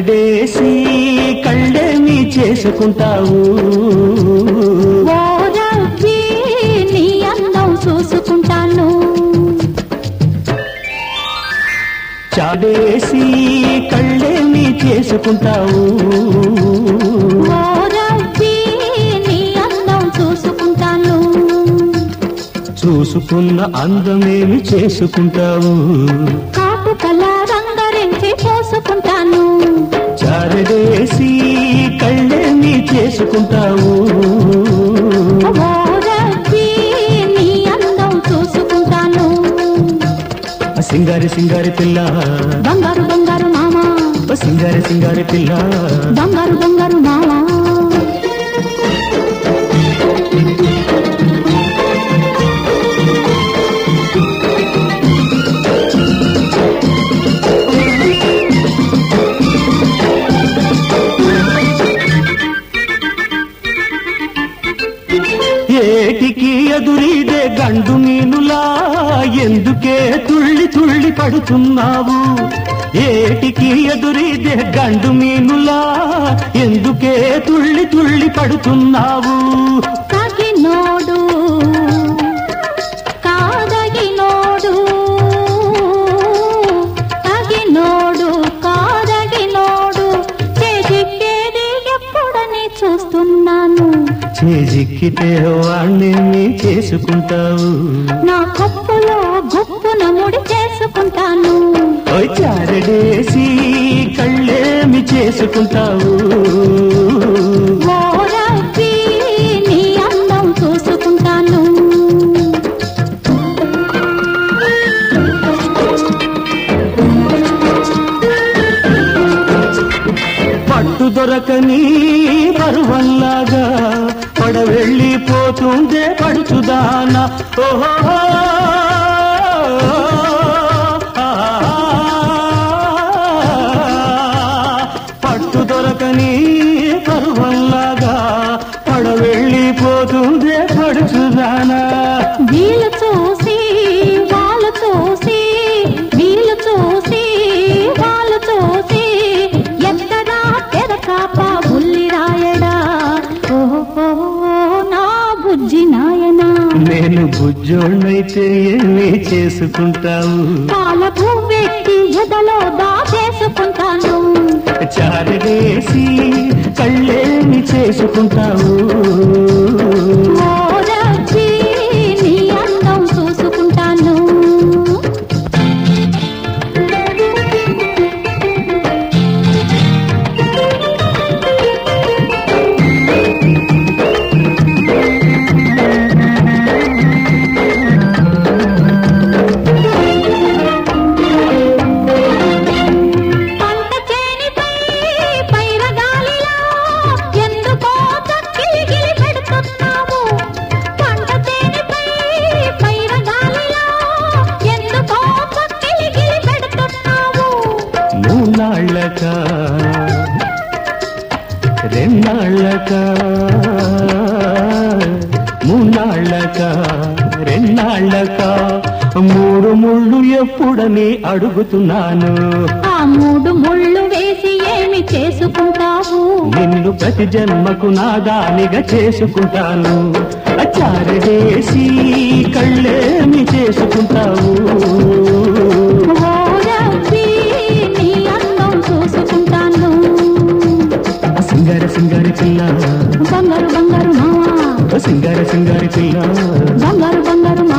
చారడేసి కళ్ళేమి చేసుకుంటావు? నీ అందం చూసుకుంటాను. చాడేసి కళ్ళేమి చేసుకుంటావు? చూసుకున్న అందమేమి చేసుకుంటావు? కాటుకల రంగరించి పోసుకుంటాను చారడేసి కళ్ళేమి చేసుకుంటావు? సింగారి సింగారి పిల్ల. బంగారు బంగారు మామ. సింగారి సింగారి పిల్ల. బంగారు బంగారు మామ. ఎదురీదే గండు మీనులా ఎందుకే తుళ్ళి తుళ్ళి పడుతున్నావు? ఏటికి ఎదురీదే గండు మీనులా ఎందుకే తుళ్ళి తుళ్ళి పడుతున్నావు? నోడు చేజిక్కితే వాణ్ణి చేసుకుంటావు. నా కప్పులో గుప్పున ముడి చేసుకుంటాను. ఓ చారడేసి కళ్ళేమి చేసుకుంటావు. పట్టు దొరకని పరువల్లాగా వెళ్ళిపోతుందే పడుచుదానా. ఓహో నేను బుజ్జోళ్ళైతే ఏమి చేసుకుంటావు? చారడేసి కళ్ళేమి చేసుకుంటావు? మూనాళ్ళక రెండాళ్ళక మూడు ముళ్ళు ఎప్పుడని అడుగుతున్నాను. ఆ మూడు ముళ్ళు వేసి ఏమి చేసుకుంటావు? నిన్ను ప్రతి జన్మకు నాదానిగా చేసుకుంటాను. చారడేసి కళ్ళేమి చేసుకుంటావు? సింగార సింగారి పిల్ల. బంగారు బంగారు